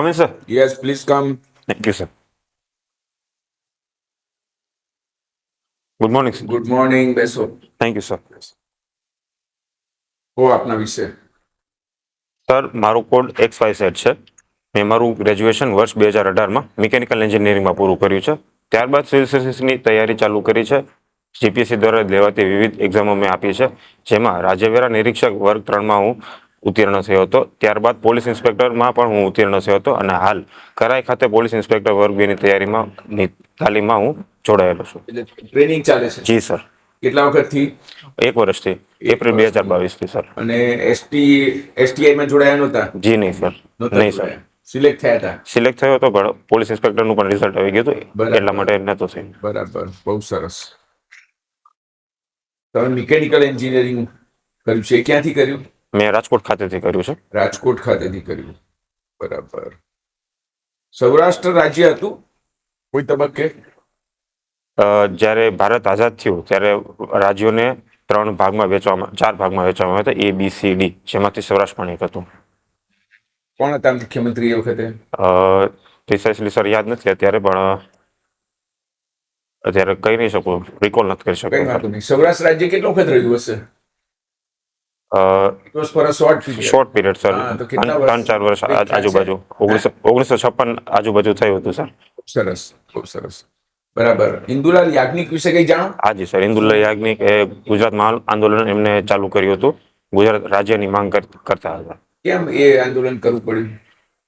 come in, sir? Yes, please come. Thank you, sir. Morning, sir. Good morning બેસો Thank you, sir. હો આપના વિશે sir મારું code x Y set છે મેં મારું ગ્રેજ્યુએશન વર્ષ બે હજાર અઢારમાં મિકેનિકલ એન્જિનિયરિંગમાં પૂરું કર્યું છે ત્યારબાદ સિવિલ સર્વિસીસની તૈયારી ચાલુ કરી છે જીપીએસસી દ્વારા લેવાતી વિવિધ એક્ઝામો મેં આપી છે જેમાં રાજ્યવેરા નિરીક્ષક વર્ગ ત્રણમાં હું ઉત્તીર્ણ થયો હતો. ત્યારબાદ પોલીસ ઇન્સ્પેક્ટરમાં પણ હું ઉત્તીર્ણ થયો હતો અને હાલ કરાઈ ખાતે પોલીસ ઇન્સ્પેક્ટર વર્ગ બેની તૈયારીમાં તાલીમમાં હું જોડાયેલો છું. ટ્રેનિંગ ચાલે છે? જી સર. કેટલા વખતથી? એક વર્ષથી. એપ્રિલ બે હજાર બાવીસથી સર. અને એસટી એસટીઆઈ માં જોડાયા નહોતા? જી નહીં સર. નહીં સર. સિલેક્ટ થયા હતા? સિલેક્ટ થયો હતો પણ પોલીસ ઇન્સ્પેક્ટરનું પણ રિઝલ્ટ આવી ગયું હતું. એટલા માટે નહોતો થઈ બરાબર. બહુ સરસ. તમે મિકેનિકલ એન્જિનિયરિંગ કર્યું છે. ક્યાંથી કર્યું? મેં રાજકોટ ખાતેથી કર્યું છે. રાજકોટ ખાતેથી કર્યું. બરાબર. સૌરાષ્ટ્ર રાજ્ય હતું? કોઈ તબક્કે? જ્યારે ભારત આઝાદ થયું ત્યારે રાજ્યોને ત્રણ ભાગમાં વેચવામાં ચાર ભાગમાં વેચવામાં આવ્યા હતા એ બી સી ડી જેમાંથી સૌરાષ્ટ્ર પણ એક હતું. કોણ હતા મુખ્યમંત્રી એ વખતે? પ્રિસાઇસલી સર યાદ નથી અત્યારે પણ અત્યારે કહી નહીં શકું રિકોલ નથી કરી શકું. સૌરાષ્ટ્ર રાજ્ય કેટલો વખત રહ્યું હશે? શોર્ટ પીરિયડ સર ત્રણ ચાર વર્ષ આજુબાજુ. ઓગણીસો ઓગણીસો છપ્પન આજુબાજુ થયું હતું સર સરસ ખૂબ સરસ. બરાબર. ઇન્દુલાલ યાજ્ઞિક વિશે કઈ જાણો? હાજી સર ઇન્દુલાલ યાજ્ઞિક એ ગુજરાત મહાન આંદોલન એમને ચાલુ કર્યું હતું. ગુજરાત રાજ્યની માંગ કર- કરતા હતા. કેમ એ આંદોલન કરવું પડ્યું?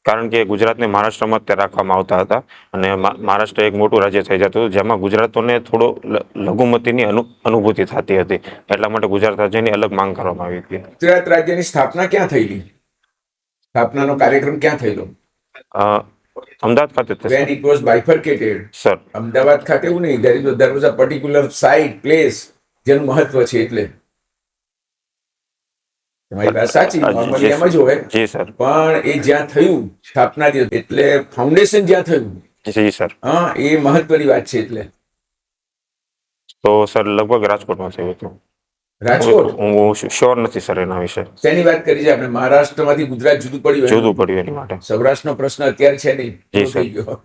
કારણ કે ગુજરાતને મહારાષ્ટ્રમાં તે રાખવામાં આવતા હતા અને મહારાષ્ટ્ર એક મોટું રાજ્ય થઈ જતું હતું જેમાં ગુજરાતોને થોડો લઘુમતીની અનુભૂતિ થતી હતી. એટલા માટે ગુજરાત રાજ્યની અલગ માંગ કરવામાં આવી હતી. ગુજરાત રાજ્યની સ્થાપના ક્યાં થયેલી? સ્થાપનાનો કાર્યક્રમ ક્યાં થયેલો? અમદાવાદ ખાતે when it was bifurcated sir Ahmedabad ખાતે એવું નહીં there is was a particular site place જેનું મહત્વ છે એટલે. તમારી વાત સાચી નોર્મલી એમ જ હોય. જી સર. પણ એ જ્યાં થયું સ્થાપના દિવસ એટલે ફાઉન્ડેશન જ્યાં થયું. જી સર. હા એ મહત્વની વાત છે એટલે. તો સર લગભગ રાજકોટમાં થયું હતું. રાજકોટ? હું શ્યોર નથી સર એના વિશે. તેની વાત કરી છે આપણે? મહારાષ્ટ્રમાંથી ગુજરાત જુદું પડ્યું જુદું પડ્યું એની માટે. સૌરાષ્ટ્રનો પ્રશ્ન અત્યારે છે નહીં. જી, સર. થઈ ગયો.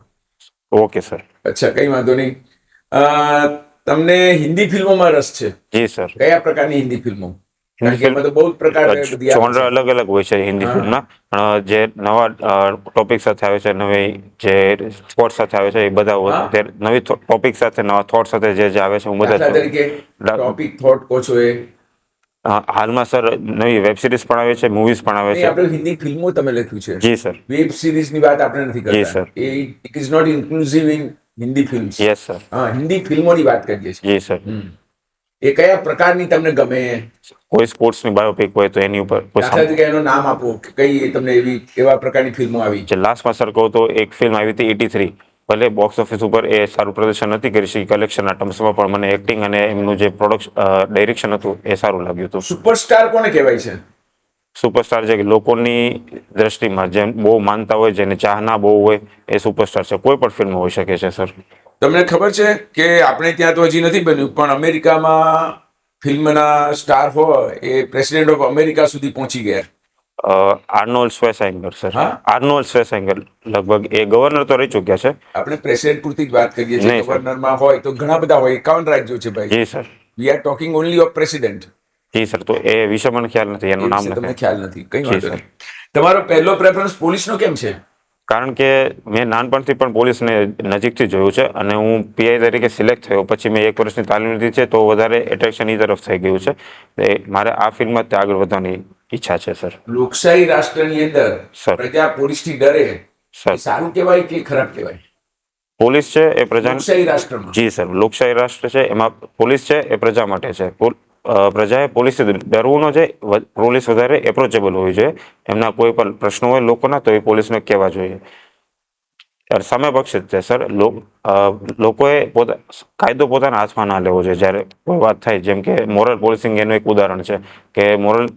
Okay sir. અચ્છા કઈ વાંધો નહીં. તમને હિન્દી ફિલ્મોમાં રસ છે? જી સર. કયા પ્રકારની હિન્દી ફિલ્મો? જોનર અલગ અલગ હોય છે હિન્દી. ફિલ્મના. જે નવા ટોપિક સાથે આવે છે નવી જે થોટ સાથે આવે છે એ બધા. નવી ટોપિક સાથે નવા થોટ સાથે જે જે આવે છે હું બધા ટોપિક થોટ કહો છો એ. હાલમાં સર નવી વેબ સિરીઝ પણ આવે છે મૂવીઝ પણ આવે છે. આપણે હિન્દી ફિલ્મો તમે લખ્યું છે. જી સર. વેબ સિરીઝની વાત આપણે નથી કરતા. જી sir it is not inclusive in Hindi films yes sir. હા હિન્દી ફિલ્મોની વાત કરીએ છીએ. જી સર. એ કયા પ્રકારની તમને ગમે? કોઈ સ્પોર્ટ્સની બાયોપિક હોય તો એની ઉપર દાખલા તરીકે એનું નામ આપો કે કઈ તમને એવી એવા પ્રકારની ફિલ્મો આવી? છે લાસ્ટમાં સર કહું તો એક ફિલ્મ આવી હતી એટી થ્રી ભલે બોક્સ ઓફિસ ઉપર એ સારું પ્રદર્શન નથી કરી શકી કલેક્શનના ટર્મ્સમાં પણ મને એક્ટિંગ અને એમનું જે પ્રોડક્ટ ડાયરેક્શન હતું એ સારું લાગ્યું હતું. સુપરસ્ટાર કોને કહેવાય છે? સુપરસ્ટાર છે કે લોકોની દ્રષ્ટિમાં જેમ બહુ માનતા હોય જેને ચાહના બહુ હોય એ સુપરસ્ટાર છે. કોઈ પણ ફિલ્મ હોઈ શકે છે સર તમને ખબર છે કે આપણે ત્યાં તો હજી નથી બન્યું પણ અમેરિકામાં ફિલ્મના સ્ટાર હોય એ પ્રેસિડેન્ટ ઓફ અમેરિકા સુધી પહોંચી ગયા. Arnold Schwarzenegger sir? Arnold Schwarzenegger લગભગ એ ગવર્નર તો રહી ચૂક્યા છે. આપણે પ્રેસિડેન્ટ પૂરતી જ વાત કરીએ છીએ. ગવર્નરમાં હોય તો ઘણા બધા હોય. એકાવન રાજ્યો છે ભાઈ. જી sir. We are talking only of president G sir તો એ વિશે મને ખ્યાલ નથી. એનું નામ તમને ખ્યાલ નથી. કઈ વાંધો નહીં. તમારો પહેલો પ્રેફરન્સ પોલીસનો કેમ છે? કારણ કે મેં નાનપણથી પણ પોલીસને નજીકથી જોયું છે અને હું પીઆઈ તરીકે સિલેક્ટ થયો. પછી મેં એક વર્ષની તાલીમ લીધી છે તો વધારે એટ્રેક્શન એ તરફ થઈ ગયું છે. એ મારે આ ફિલ્મમાં તે આગળ વધવાની ઈચ્છા છે સર. લોકશાહી રાષ્ટ્રની અંદર. પ્રજા પોલીસથી ડરે. સર. કહેવાય કે ખરાબ કહેવાય? પોલીસ છે એ પ્રજા લોકશાહી રાષ્ટ્રમાં. જી સર. લોકશાહી રાષ્ટ્ર છે એમાં પોલીસ છે એ પ્રજા માટે છે. પ્રજાએ પોલીસથી ડરવું ન જોઈએ પોલીસ વધારે એપ્રોચેબલ હોવી જોઈએ એમના કોઈ પણ પ્રશ્નો હોય લોકોના, તો એ પોલીસને કહેવા જોઈએ. સામે પક્ષ જ છે, સર. લોકોએ પોતા, કાયદો પોતાના હાથમાં ના લેવો જોઈએ. જ્યારે કોઈ વાત થાય, જેમ કે મોરલ પોલીસિંગ એનું એક ઉદાહરણ છે, કે મોરલ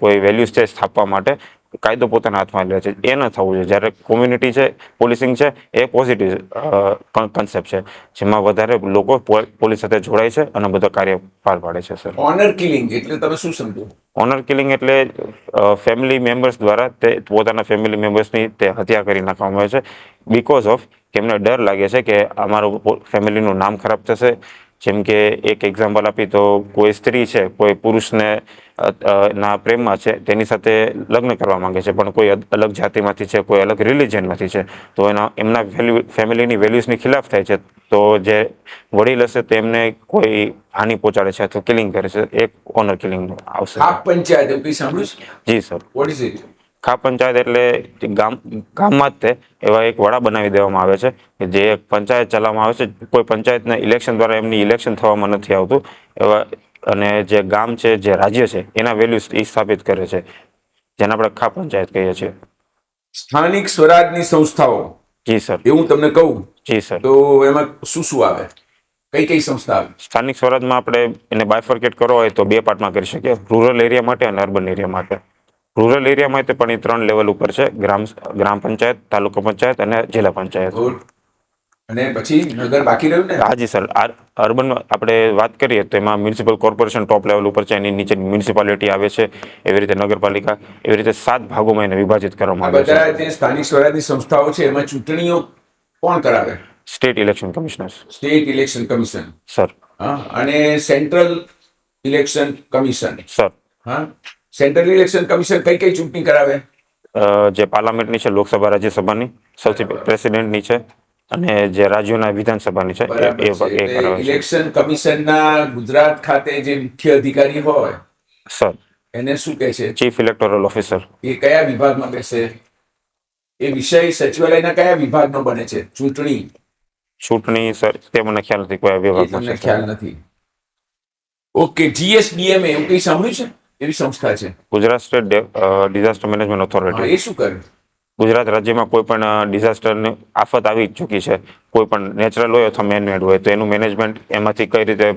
કોઈ વેલ્યુઝ છે સ્થાપવા માટે કાયદો પોતાના હાથમાં લે છે. એ ન થવું જોઈએ. જ્યારે કોમ્યુનિટી છે પોલીસિંગ છે એ પોઝિટિવ કન્સેપ્ટ છે. જેમાં વધારે લોકો પોલીસ સાથે જોડાય છે અને બધા કાર્ય પાર પાડે છે સર ઓનર કિલિંગ એટલે તમે શું સમજો? ઓનર કિલિંગ એટલે ફેમિલી મેમ્બર્સ દ્વારા તે પોતાના ફેમિલી મેમ્બર્સની તે હત્યા કરી નાખવામાં આવે છે. બીકોઝ ઓફ કે એમને ડર લાગે છે કે અમારું ફેમિલીનું નામ ખરાબ થશે જેમ કે એક એક્ઝામ્પલ આપી તો કોઈ સ્ત્રી છે કોઈ પુરુષને ના પ્રેમમાં છે તેની સાથે લગ્ન કરવા માંગે છે પણ કોઈ અલગ જાતિમાંથી છે કોઈ અલગ રિલિજનમાંથી છે તો એના એમના વેલ્યુ ફેમિલીની વેલ્યુઝની ખિલાફ થાય છે તો જે વડીલ હશે તેમને કોઈ હાનિ પહોંચાડે છે અથવા કિલિંગ કરે છે એક ઓનર કિલિંગ આવશે પંચાયત સાંભળ્યું જી sir. What is it khap panchayat એટલે ગામ ગામમાં જ તે એવા એક વડા બનાવી દેવામાં આવે છે કે જે એક પંચાયત ચલાવવામાં આવે છે. કોઈ પંચાયતના ઇલેક્શન દ્વારા એમની ઇલેક્શન થવામાં નથી આવતું. એવા અને જે ગામ છે જે રાજ્ય છે એના વેલ્યુ એ સ્થાપિત કરે છે જેને આપણે ખા પંચાયત કહીએ છીએ. સ્થાનિક સ્વરાજની સંસ્થાઓ. જી સર. એવું તમને કહું? જી સર. તો એમાં શું શું આવે? કઈ કઈ સંસ્થા આવે? સ્થાનિક સ્વરાજમાં આપણે એને બાયફર્કેટ કરવો હોય તો બે પાર્ટમાં કરી શકીએ. રૂરલ એરિયા માટે અને અર્બન એરિયા માટે. રૂરલ એરિયામાં તે પણ એ ત્રણ લેવલ ઉપર છે. ગ્રામ ગ્રામ પંચાયત તાલુકા પંચાયત અને જિલ્લા પંચાયત. અને પછી નગર બાકી રહ્યું ને? હાજી સર. અર્બન આપણે વાત કરીએ તો એમાં મ્યુનિસિપલ કોર્પોરેશન ટોપ લેવલ ઉપર છે. એની નીચે મ્યુનિસિપાલિટી આવે છે. એવી રીતે નગરપાલિકા એવી રીતે સાત ભાગોમાં એને વિભાજિત કરવામાં આવે છે. જે સ્થાનિક સ્વરાજની સંસ્થાઓ છે. એમાં ચૂંટણીઓ કોણ કરાવે? State election commissioner state election commission sir અને સેન્ટ્રલ ઇલેક્શન કમિશન સર હા. સેન્ટ્રલ ઇલેક્શન કમિશન કઈ કઈ ચૂંટણી કરાવે? જે પાર્લામેન્ટની છે લોકસભા રાજ્યસભાની સૌથી પ્રેસિડેન્ટની છે અને જે રાજ્યોના વિધાનસભાની છે ઇલેક્શન કમિશનના ગુજરાત ખાતે જે મુખ્ય અધિકારી હોય સર. એને શું કહે છે? Chief electoral officer. એ કયા વિભાગમાં બેસે? એ વિષય સચિવાલયના કયા વિભાગનો બને છે? ચૂંટણી? ચૂંટણી સર તે મને ખ્યાલ નથી વિભાગમાં તમને ખ્યાલ નથી. ઓકે જીએસડીએમ એવું કઈ સાંભળ્યું છે? એવી સંસ્થા છે? Gujarat state disaster management authority. એ શું કરે? ગુજરાત રાજ્યમાં કોઈ પણ ડિઝાસ્ટરની આફત આવી ચૂકી છે કોઈ પણ નેચરલ હોય અથવા મેનમેડ હોય તો એનું મેનેજમેન્ટ એમાંથી કઈ રીતે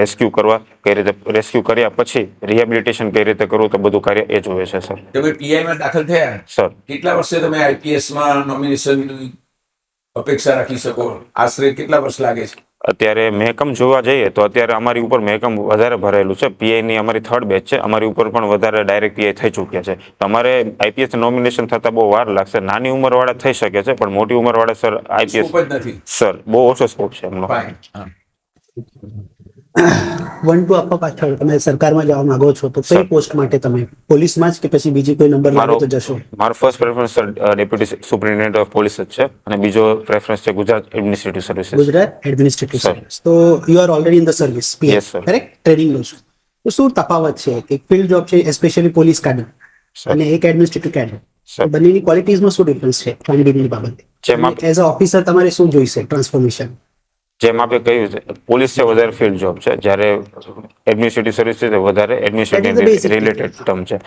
રેસ્ક્યુ કરવા કઈ રીતે રેસ્ક્યુ કર્યા પછી રિહેબિલિટેશન કઈ રીતે કરવું તો બધું કાર્ય એ જોવે છે સર. તમે પીઆઈ માં દાખલ થયા? સર. કેટલા વર્ષે તમે આઈપીએસમાં નોમિનેશન અપેક્ષા રાખી શકો? આશરે કેટલા વર્ષ લાગે છે? અત્યારે મહેકમ જોવા જઈએ તો અત્યારે અમારી ઉપર મહેકમ વધારે ભરેલું છે. પીઆઈની અમારી થર્ડ બેચ છે. અમારી ઉપર પણ વધારે ડાયરેક્ટ પીઆઈ થઈ ચૂક્યા છે. તમારે આઈપીએસ નોમિનેશન થતા બહુ વાર લાગશે. નાની ઉંમરવાળા થઈ શકે છે પણ મોટી ઉંમરવાળા સર આઈપીએસ સર બહુ ઓછો સ્કોપ છે એમનો. વન ટુ આપવા પાછળ તમે સરકારમાં જવા માંગો છો તો કઈ પોસ્ટ માટે તમે? પોલીસમાં જ કે પછી બીજી કોઈ નંબર લાગે તો જશો? મારો first preference deputy superintendent of police જ છે અને બીજો પ્રેફરન્સ છે Gujarat administrative service Gujarat administrative service તો you are already in the service sir. Correct training લો છો. તો શું તફાવત છે? એક ફિલ્ડ જોબ છે એસ્પેશિયલી પોલીસ કાઢર અને એક એડમિનિસ્ટ્રેટિવ. કાઢર બંનેની ક્વોલિટીઝમાં શું ડિફરન્સ છે? કામગીરીની બાબતે. એઝ અ ઓફિસર તમારે શું જોઈશે? ટ્રાન્સફોર્મેશન જેમ આપણે કહ્યું છે પોલીસ છે વધારે ફિલ્ડ જોબ છે. જ્યારે એડમિનિસ્ટ્રેટિવ સર્વિસ છે વધારે એડમિનિસ્ટ્રેટિવ રિલેટેડ ટર્મ છે.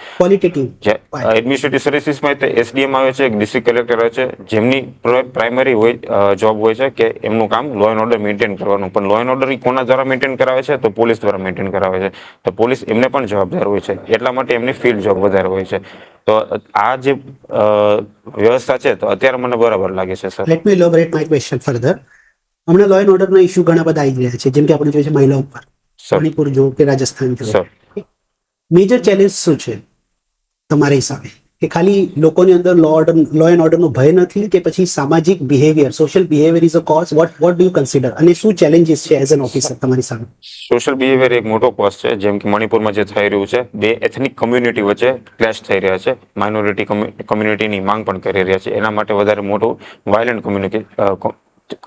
એડમિનિસ્ટ્રેટિવ સર્વિસીસમાં તે એસડીએમ આવે છે ડિસ્ટ્રિક્ટ કલેક્ટર આવે છે જેમની પ્રાઇમરી હોય જોબ હોય છે કે એમનું કામ લો એન્ડ ઓર્ડર મેન્ટેન કરવાનું. પણ લો એન્ડ ઓર્ડર કોના દ્વારા મેન્ટેન કરાવે છે? તો પોલીસ દ્વારા મેન્ટેન કરાવે છે. તો પોલીસ એમને પણ જવાબદાર હોય છે. એટલા માટે એમની ફિલ્ડ જોબ વધારે હોય છે. તો આ જે વ્યવસ્થા છે તો અત્યારે મને બરાબર લાગે છે sir. Let me elaborate my question further હમણાં લો એન્ડ ઓર્ડરના ઇસ્યુ ઘણા બધા આવી રહ્યા છે જેમ કે આપણે જોઈએ છે મહિલા ઉપર મણિપુર જો કે રાજસ્થાન જો. મેજર ચેલેન્જ શું છે તમારા હિસાબે? કે ખાલી લોકોની અંદર લો ઓર્ડર લો એન્ડ ઓર્ડરનો ભય નથી કે પછી સામાજિક behaviour social behaviour is a cause what what do you consider અને શું ચેલેન્જીસ છે એઝ એન ઓફિસર તમારી સામે? સોશિયલ બિહેવિયર એક મોટો કોઝ છે જેમ કે મણિપુરમાં જે થઈ રહ્યું છે બે એથનિક કમ્યુનિટી વચ્ચે ક્લેશ થઈ રહ્યા છે માઇનોરિટી કમ્યુનિટીની માંગ પણ કરી રહ્યા છે એના માટે વધારે મોટું વાયલન્ટ કોમ્યુનિટી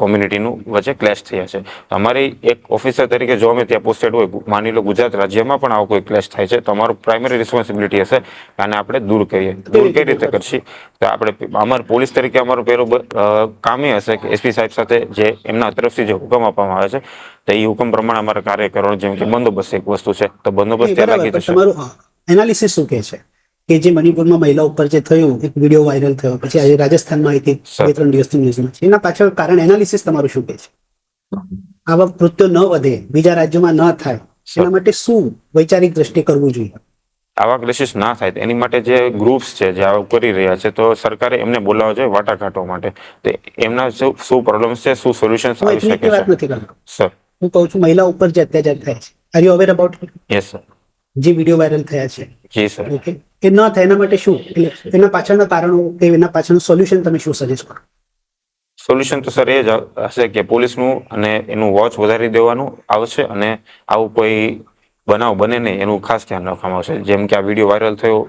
કોમ્યુનિટીનું વચ્ચે ક્લેશ થયા છે. અમારી એક ઓફિસર તરીકે જો અમે ત્યાં પોસ્ટેડ હોય માની લો ગુજરાત રાજ્યમાં પણ આવો કોઈ ક્લેશ થાય છે તો અમારું પ્રાઇમરી રિસ્પોન્સિબિલિટી હશે અને આને આપણે દૂર કરીએ. દૂર કઈ રીતે કરશી? તો આપણે અમારું પોલીસ તરીકે અમારું પહેલું કામ એ હશે કે એસપી સાહેબ સાથે જે એમના તરફથી જે હુકમ આપવામાં આવે છે તો એ હુકમ પ્રમાણે અમારે કાર્ય કરવાનું જેમ કે બંદોબસ્ત એક વસ્તુ છે તો બંદોબસ્ત ત્યાં લાગી જશે. એનાલિસિસ શું કહે છે? કે જે મણિપુરમાં મહિલા ઉપર જે થયું એક વીડિયો વાયરલ થયો. પછી આજે રાજસ્થાનમાં આવી હતી બે ત્રણ દિવસની ન્યૂઝમાં છે. એના પાછળ કારણ એનાલિસિસ તમારું શું કે છે? આવા કૃત્યો ન વધે બીજા રાજ્યોમાં ન થાય એના માટે શું વૈચારિક દ્રષ્ટિએ કરવું જોઈએ? આવા ક્લેસીસ ના થાય એની માટે જે ગ્રુપ્સ છે જે આવું કરી રહ્યા છે તો સરકારે એમને બોલાવવા જોઈએ વાટાઘાટો માટે. તો એમના શું શું પ્રોબ્લેમ્સ છે શું સોલ્યુશન્સ આવી શકે છે? સર હું કહું છું મહિલા ઉપર જે અત્યાચાર થાય છે. Are you aware about yes sir જે વીડિયો વાયરલ થયા છે. જી સર ઓકે એ ન થાય એના માટે શું? એટલે એના પાછળના કારણો કે એના પાછળનું સોલ્યુશન તમે શું સજેસ્ટ કરો? સોલ્યુશન તો સર એ જ હશે કે પોલીસનું અને એનું વોચ વધારી દેવાનું આવશે અને આવું કોઈ બનાવ બને નહીં એનું ખાસ ધ્યાન રાખવામાં આવશે. જેમ કે આ વીડિયો વાયરલ થયો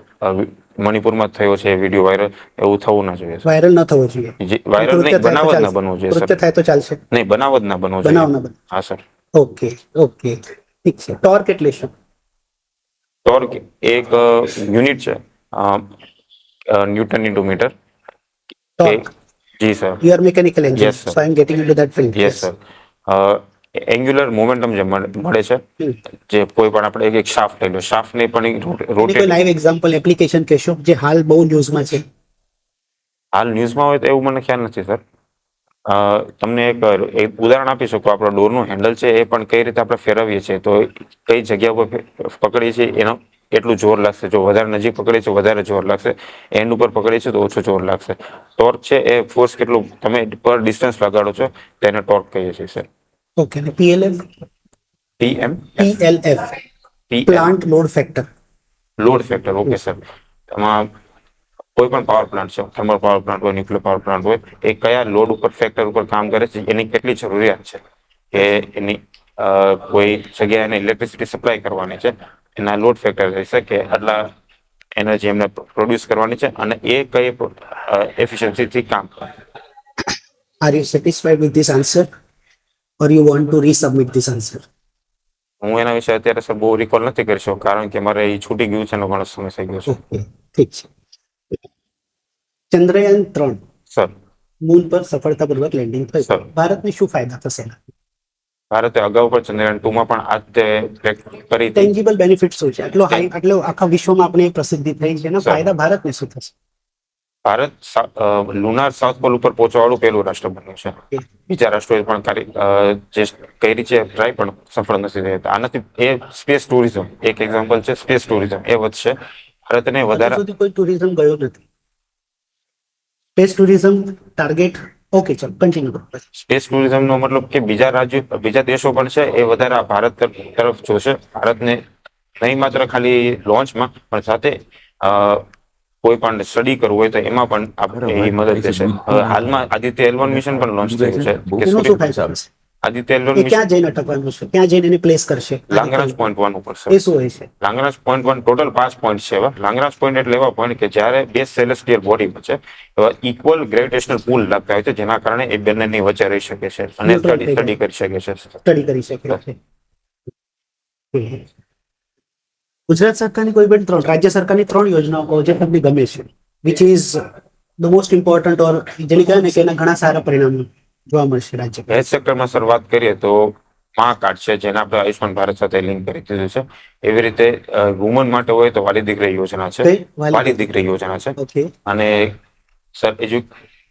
મણિપુરમાં થયો છે વીડિયો વાયરલ એવું થવું ના જોઈએ વાયરલ ન થવો જોઈએ. વાયરલ નહીં બનાવ જ ના બનવું જોઈએ કૃત્ય થાય તો ચાલશે. નહીં બનાવ જ ના બનવું બનાવ જોઈએ. હા સર ઓકે ઓકે ઠીક છે. ટોર્ક એટલે શું? ટોર્ક એક યુનિટ છે newton into metre G sir you are mechanical engineer. So I am getting into that field yes sir angular momentum જે મળે છે જે કોઈ પણ આપણે એક શાફ્ટ લઈ લો. શાફ્ટ ને પણ કોઈ રોટેટ લાઈવ એક્ઝામ્પલ એપ્લિકેશન કહેશો જે હાલ બહુ ન્યૂઝમાં છે? હાલ ન્યૂઝમાં હોય તો એવું મને ખ્યાલ નથી સર તમને એક ઉદાહરણ આપી શકો? આપણો ડોરનું હેન્ડલ છે એ પણ કઈ રીતે આપણે ફેરવીએ છીએ? તો કઈ જગ્યા ઉપર પકડીએ છીએ? એનો એટલું જોર લાગશે. જો વધારે નજીક પકડીએ છીએ વધારે જોર લાગશે. એન્ડ ઉપર પકડીએ છીએ તો ઓછું જોર લાગશે. ટોર્ક છે એ ફોર્સ કેટલું? તમે પર ડિસ્ટન્સ લગાડો છો તેને ટોર્ક કહીએ છીએ સર ઓકે ને પીએલએફ પીએમ એમ PLF plant load factor load factor okay sir એમાં કોઈ પણ પાવર પ્લાન્ટ છે થર્મલ પાવર પ્લાન્ટ હોય ન્યુક્લિયર પાવર પ્લાન્ટ હોય એ કયા લોડ ઉપર ફેક્ટર ઉપર કામ કરે છે એની કેટલી જરૂરિયાત છે? કે એની કોઈ જગ્યાએ એને ઇલેક્ટ્રિસિટી સપ્લાય કરવાની છે એના લોડ ફેક્ટર રહેશે કે આટલા એનર્જી એમને પ્રોડ્યુસ કરવાની છે અને એ કઈ એફિશિયન્સીથી કામ કરે. Are you satisfied with this answer or you want to resubmit this answer હું એના વિશે અત્યારે સર બહુ રિકોલ નથી કરી શકું કારણ કે મારે એ છૂટી ગયું છે એનો ઘણો સમય થઈ ગયો છે. ઠીક છે. ચંદ્રયાન ત્રણ. મૂન પર સફળતાપૂર્વક લેન્ડિંગ. થયું. ભારતને શું ફાયદા થશે? ભારતે અગાઉ પણ ચંદ્રયાન ટુ માં પણ આ તે કરી ટેન્જિબલ બેનિફિટ શું છે? આટલો હાઈ આટલો આખા વિશ્વમાં આપણે પ્રસિદ્ધિ થઈ છે. એના ફાયદા ભારતને શું થશે? ભારત લુનાર સાઉથ પોલ ઉપર પહોંચવાવાળું પહેલું રાષ્ટ્ર બન્યું છે. બીજા રાષ્ટ્રોએ પણ જે કરી છે ટ્રાય પણ સફળ નથી થઈ આનાથી એ સ્પેસ ટુરિઝમ એક એક્ઝામ્પલ છે સ્પેસ ટુરિઝમ એ વધશે. ભારતને વધારે કોઈ ટુરિઝમ ગયો નથી. સ્પેસ ટુરિઝમ ટાર્ગેટ ઓકે ચલો કન્ટિન્યુ કરો. સ્પેસ ટુરિઝમનો મતલબ કે બીજા રાજ્યો બીજા દેશો પણ છે એ વધારે આ ભારત તરફ જોશે. ભારતને નહીં માત્ર ખાલી લોન્ચમાં પણ સાથે અ, કોઈ પણ સ્ટડી કરવું હોય તો એમાં પણ આપણે મદદ થશે. હવે હાલમાં આદિત્ય એલવન મિશન પણ લોન્ચ થયું છે. આદિત્ય એલવન ક્યાં જઈને અટકવાનું છે? ક્યાં જઈને એને પ્લેસ કરશે? લાંગરાજ પોઈન્ટ વન ઉપર એ શું હોય છે? લાંગરાજ પોઈન્ટ વન ટોટલ પાંચ પોઈન્ટ છે એવા લાંગરાજ પોઈન્ટ એટલે એવા પોઈન્ટ કે જ્યારે બે સેલેસ્ટિયલ બોડી વચ્ચે એવા ઇક્વલ ગ્રેવિટેશનલ પુલ લાગતા હોય છે જેના કારણે એ બંનેની વચ્ચે રહી શકે છે અને સ્ટડી સ્ટડી કરી શકે છે. સ્ટડી કરી શકે છે. ગુજરાત સરકારની કોઈ પણ ત્રણ રાજ્ય સરકારની ત્રણ યોજનાઓ કહો જે તમને ગમે છે which is the most important or જેની કહેવાય ને કે એના ઘણા સારા પરિણામો. જોવા મળશે રાજ્ય હેલ્થ સેક્ટરમાં સર વાત કરીએ તો માં કાર્ડ છે જેને આપણે આયુષ્માન ભારત સાથે લિંક કરી દીધું છે. એવી રીતે વુમન માટે હોય તો વાલી દીકરી યોજના છે. વાલી દીકરી. યોજના છે. અને સર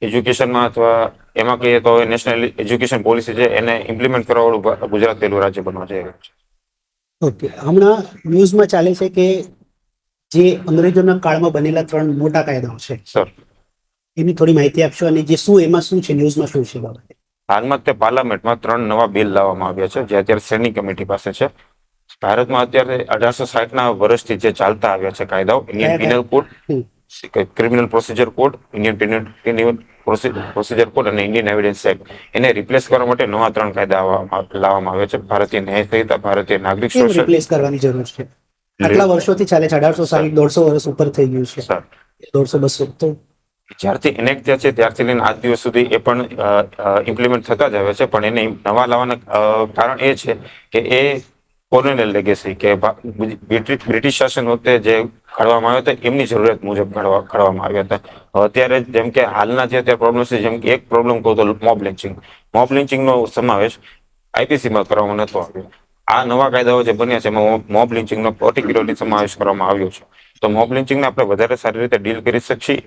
એજ્યુકેશનમાં અથવા એમાં કહીએ તો નેશનલ એજ્યુકેશન પોલિસી છે એને ઇમ્પ્લિમેન્ટ કરવાવાળું ગુજરાત પહેલું રાજ્ય બનવા જઈ રહ્યું છે. ઓકે. હમણાં ન્યૂઝમાં ચાલે છે કે જે અંગ્રેજોના કાળમાં બનેલા ત્રણ મોટા કાયદાઓ છે. સર. એની થોડી માહિતી આપશો અને જે શું એમાં શું છે ન્યૂઝમાં શું છે બાબતે? હાલમાં તે પાર્લામેન્ટમાં ત્રણ નવા બિલ લાવવામાં આવ્યા છે જે અત્યારે શ્રેણી કમિટી પાસે છે. ભારતમાં અત્યારે અઢારસો સાઠ ના વર્ષથી જે ચાલતા આવ્યા છે કાયદાઓ Indian penal code criminal procedure code Indian penal procedure code અને ઇન્ડિયન એવિડન્સ એક્ટ એને રિપ્લેસ કરવા માટે નવા ત્રણ કાયદા લાવવામાં આવ્યા છે. ભારતીય ન્યાય સંહિતા ભારતીય નાગરિક રિપ્લેસ કરવાની જરૂર છે? આટલા વર્ષોથી ચાલે છે અઢારસો સાહીઠ દોઢસો વર્ષ ઉપર થઈ ગયું છે. દોઢસો બસો. તો જ્યારથી એનેક્ટ થયા છે ત્યારથી લઈને આજ દિવસ સુધી એ પણ ઇમ્પ્લિમેન્ટ થતા જ આવે છે. પણ એને નવા લાવવાના કારણ એ છે કે એ કોલોનિયલ લેગેસી કે બ્રિટિશ શાસન વખતે જે ઘડવામાં આવ્યો હતો, એમની જરૂરિયાત મુજબ ઘડવા, ઘડવામાં આવ્યા હતા. અત્યારે જેમ કે હાલના જે અત્યારે પ્રોબ્લેમ છે, જેમ કે એક પ્રોબ્લેમ કહું તો મોબ લિંચિંગ મોબ લિંચિંગનો સમાવેશ આઈપીસીમાં કરવામાં નહોતો આવ્યો. આ નવા કાયદાઓ જે બન્યા છે, એમાં મોબ લિંચિંગનો પર્ટિક્યુલરલી સમાવેશ કરવામાં આવ્યો છે. તો મોબ લિંચિંગને આપણે વધારે સારી રીતે ડીલ કરી શકીએ.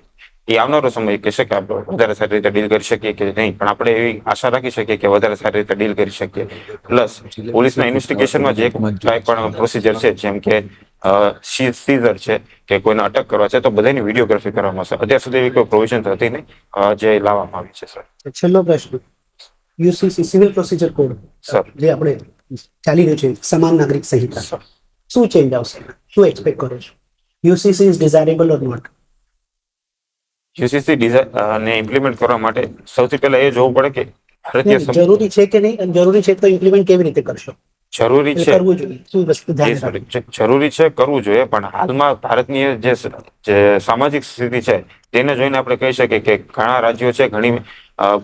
એ આવનારો સમય કહેશે કે આપણે વધારે સારી રીતે ડીલ કરી શકીએ કે નહીં? પણ આપણે એવી આશા રાખી શકીએ કે વધારે સારી રીતે ડીલ કરી શકીએ. પ્લસ પોલીસના ઇન્વેસ્ટિગેશનમાં જે કાંઈ પણ પ્રોસિજર છે જેમ કે સીઝર છે કે કોઈને અટક કરવા છે તો બધાની વિડીયોગ્રાફી કરવામાં આવશે. અત્યાર સુધી એવી કોઈ પ્રોવિઝન થતી નહીં જે લાવવામાં આવી છે સર છેલ્લો પ્રશ્ન. UCC civil procedure code sir જે આપણે ચાલી રહ્યું છે સમાન નાગરિક સંહિતા શું ચેન્જ આવશે? શું એક્સપેક્ટ કરો છો? UCC is desirable or not UCC design ને ઇમ્પ્લિમેન્ટ કરવા માટે સૌથી પહેલા એ જોવું પડે કે ભારતીય જરૂરી છે કે નહીં અને જરૂરી છે તો ઇમ્પ્લિમેન્ટ કેવી રીતે કરશો? જરૂરી છે. જરૂરી છે. કરવું જોઈએ પણ હાલમાં ભારતની જે જે સામાજિક સ્થિતિ છે તેને જોઈને આપણે કહી શકીએ કે ઘણા રાજ્યો છે ઘણી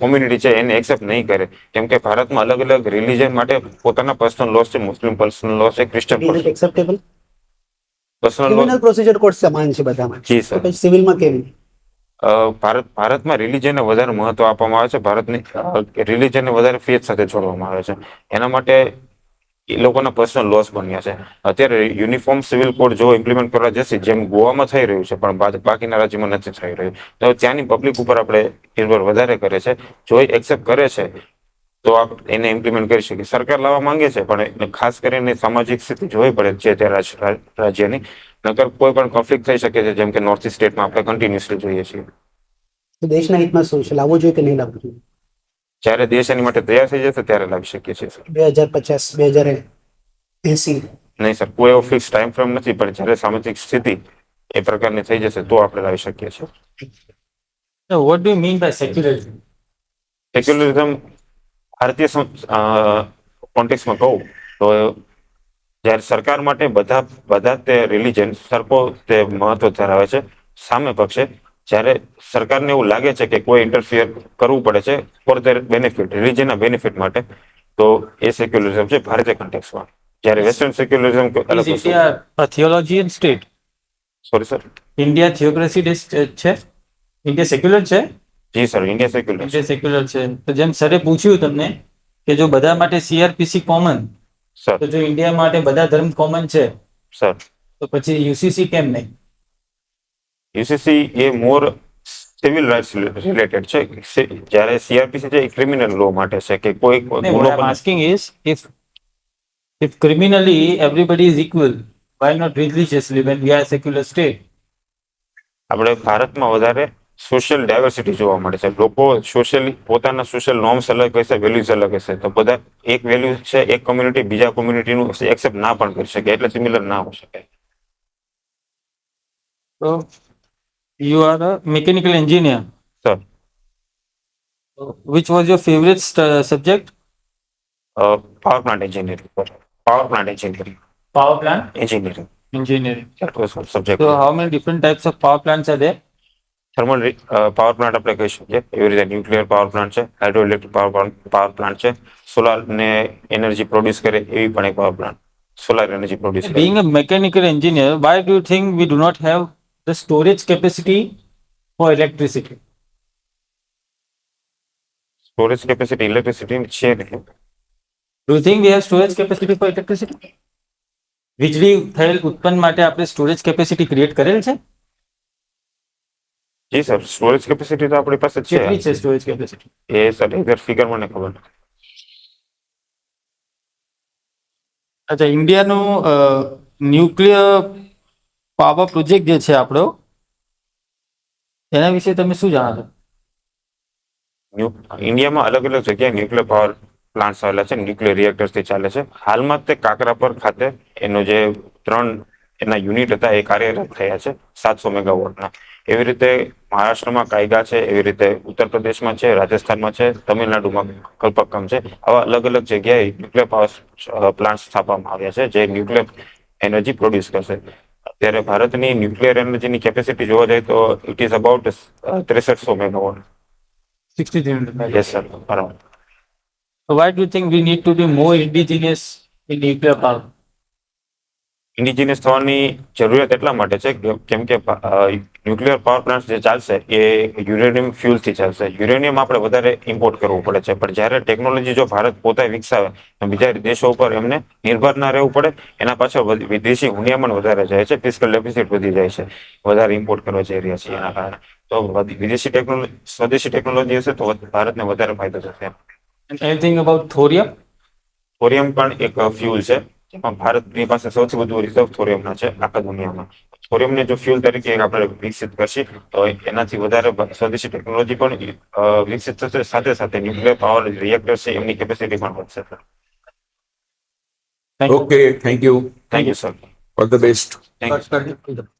કોમ્યુનિટી છે એને એક્સેપ્ટ નહીં કરે. કેમ કે ભારતમાં અલગ અલગ રિલીજન માટે પોતાના પર્સનલ લોસ છે મુસ્લિમ પર્સનલ લોસ છે Christian acceptable personal procedure code સમાન છે બધામાં. જી સર સિવિલમાં કેવી ભારત, ભારતમાં રિલીજનને વધારે મહત્વ આપવામાં આવે છે. ભારતની રિલીજનને વધારે ફેથ સાથે જોડવામાં આવે છે. એના માટે એ લોકોના પર્સનલ લોસ બન્યા છે. અત્યારે યુનિફોર્મ સિવિલ કોડ જો ઇમ્પ્લિમેન્ટ કરવા જશે, જેમ ગોવામાં થઈ રહ્યું છે, પણ બાકીના રાજ્યમાં નથી થઈ રહ્યું. તો ત્યાંની પબ્લિક ઉપર આપણે નિર્ભર વધારે કરે છે. જો એક્સેપ્ટ કરે છે, તો આપ એને ઇમ્પ્લિમેન્ટ કરી શકીએ. સરકાર લાવવા માંગે છે, પણ ખાસ કરીને સામાજિક સ્થિતિ જોવી પડે છે તે રાજ્યની. નકર કોઈ પણ કોન્ફ્લિક્ટ થઈ શકે છે જેમ કે નોર્થ ઇસ્ટ સ્ટેટમાં આપણે કન્ટિન્યુઅસલી જોઈએ છીએ. દેશના હિતમાં શું છે? લાવવું જોઈએ કે નહીં લાવવું જોઈએ? જ્યારે દેશ એની માટે તૈયાર થઈ જશે ત્યારે લાવી શકીએ છીએ સર. બે હજાર પચાસ બે હજાર એસી. નહીં સર કોઈ એવો ફિક્સ ટાઈમ ફ્રેમ નથી પણ જ્યારે સામાજિક સ્થિતિ એ પ્રકારની થઈ જશે તો આપણે લાવી શકીએ છીએ. What do mean by secularism? Secularism ભારતીય કોન્ટેક્સમાં કહું તો જ્યારે સરકાર માટે બધા બધા તે રિલીજન સરખો તે મહત્વ ધરાવે છે સામે પક્ષે. જ્યારે સરકારને એવું લાગે છે કે કોઈ ઇન્ટરફિયર કરવું પડે છે ફોર ધેર બેનિફિટ રિલિજનના બેનિફિટ માટે તો એ સેક્યુલરિઝમ છે ભારતીય કન્ટેક્સમાં જ્યારે western secularism theology India state sorry sir India theocracy છે? ઇન્ડિયા સેક્યુલર છે? જી sir India secular India secular છે. તો જેમ સરે પૂછ્યું તમને કે જો બધા માટે સીઆરપીસી કોમન સર. તો જો ઇન્ડિયા માટે બધા ધર્મ કોમન છે સર. તો પછી યુસીસી કેમ નહીં? યુસીસી એ મોર સિવિલ રાઇટ્સ રિલેટેડ છે. જ્યારે સીઆરપીસી છે એ ક્રિમિનલ લો માટે છે કે કોઈ ગુનો I'm બને- if criminally everybody is equal, why not religiously when we are a secular state? આપણે ભારતમાં વધારે સોશિયલ ડાયવર્સિટી જોવા મળે છે. લોકો સોશિયલી પોતાના સોશિયલ નોર્મ્સ અલગ હશે વેલ્યુઝ અલગ હશે તો બધા એક વેલ્યુ છે એક કોમ્યુનિટી બીજા કોમ્યુનિટીનું એક્સેપ્ટ ના પણ કરી શકે એટલે સિમિલર ના હોઈ શકે. તો you are a mechanical engineer sir which was your favourite subject power plant engineering power plant engineering power plant engineering engineering subject so how many different types of power plants are there? Thermal power plant આપણે કહી શકીએ એવી રીતે nuclear power plant છે hydro electric power power plant છે solar ને energy produce કરે એવી પણ એક power plant solar energy produce કરે Being a mechanical engineer, why do you think we do not have the storage capacity for electricity? Storage capacity electricity છે નહીં Do you think we have storage capacity for electricity? વીજળી થયેલ ઉત્પન્ન માટે આપણે storage capacity create કરેલ છે જી સર સ્ટોરેજ કેપેસિટી તો આપણી પાસે કેટલી છે છે સ્ટોરેજ કેપેસિટી એ સર એક્ઝેક્ટ ફિગર મને ખબર નથી. અચ્છા ઇન્ડિયાનું ન્યુક્લિયર પાવર પ્રોજેક્ટ જે છે આપણો એના વિશે તમે શું જાણો છો? ઇન્ડિયામાં અલગ અલગ જગ્યાએ ન્યુક્લિયર પાવર પ્લાન્ટ્સ આવેલા છે ન્યુક્લિયર રિએક્ટર્સથી ચાલે છે. હાલમાં તે કાકરાપર ખાતે એનો જે ત્રણ એના યુનિટ હતા એ કાર્યરત થયા છે સાતસો મેગાવોટના. એવી રીતે મહારાષ્ટ્રમાં કાયગા છે એવી રીતે ઉત્તર પ્રદેશમાં છે રાજસ્થાનમાં છે તમિલનાડુમાં કલ્પક્કમ છે. આવા અલગ અલગ જગ્યાએ ન્યુક્લિયર પાવર પ્લાન્ટ સ્થાપવામાં આવ્યા છે જે ન્યુક્લિયર એનર્જી પ્રોડ્યુસ કરશે. અત્યારે ભારતની ન્યુક્લિયર એનર્જીની કેપેસિટી જોવા જાય તો it is about ત્રેસઠસો megawatt. Sixty three yes sir બરાબર. Why do think we need to be more indigenous in nuclear power indigenous થવાની જરૂરિયાત એટલા માટે છે કેમ કે ન્યુક્લિયર પાવર પ્લાન્ટ જે ચાલશે એ યુરેનિયમ ફ્યુલથી ચાલશે. યુરેનિયમ આપણે વધારે ઇમ્પોર્ટ કરવું પડે છે. પણ જ્યારે ટેકનોલોજી જો ભારત પોતે વિકસાવે બીજા દેશો ઉપર એમને નિર્ભર ના રહેવું પડે. એના પાછળ વિદેશી હુનિયામણ વધારે જાય છે. ફિઝિકલ ડેફિસિટ વધી જાય છે. વધારે ઇમ્પોર્ટ કરવા જઈ રહ્યા છે એના કારણે. તો વિદેશી ટેકનોલોજી સ્વદેશી ટેકનોલોજી હશે તો ભારતને વધારે ફાયદો થશે. એનીથિંગ અબાઉટ થોરિયમ થોરિયમ પણ એક ફ્યુલ છે. અ, ભારતની પાસે સૌથી વધુ રિઝર્વ થોરિયમના છે આખા દુનિયામાં. થોરિયમને જો ફ્યુલ તરીકે આપણે વિકસિત કરશે તો એનાથી વધારે સ્વદેશી ટેકનોલોજી પણ વિકસિત થશે. સાથે સાથે ન્યુક્લિયર પાવર રિએક્ટર છે એમની કેપેસિટી પણ વધશે. Okay thank you thank you sir all the best thank you